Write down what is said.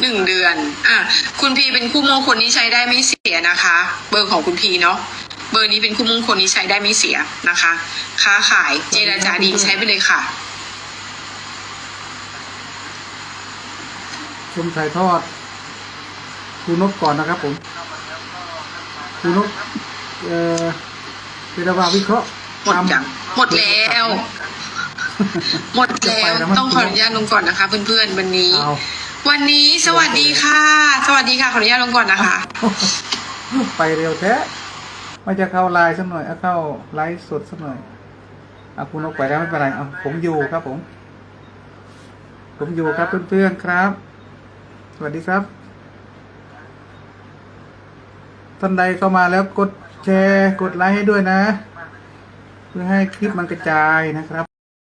หนึ่งเดือน อะ คุณพีเป็นคู่มงคลที่ใช้ได้ไม่เสียนะคะ เบอร์ของคุณพีเนาะ เบอร์นี้เป็นคู่มงคลที่ใช้ได้ไม่เสียนะคะ ค้าขายเจรจาดีใช้ไปเลยค่ะ ชมถ่ายทอดครูนกก่อนนะครับผมครูนก เอ่อเป็นระหว่างวิเคราะห์หมดยังหมดแล้ว หมดแล้วต้องขออนุญาตลงก่อนนะคะ เพื่อนๆวันนี้ เอา วันนี้สวัสดีค่ะ สวัสดีค่ะ ขออนุญาตลงก่อนนะคะ ไปเร็วแท้ไม่จะเข้าไลน์สักหน่อยเอาเข้าไลฟ์สดสักหน่อยเอาคุณนกไปแล้วไม่เป็นไรเอาผมอยู่ครับผม ผมอยู่ครับเพื่อนๆครับ สวัสดีครับท่านใดเข้ามาแล้วกดแชร์กดไลค์ให้ด้วยนะ เพื่อให้คลิปมันกระจายนะครับ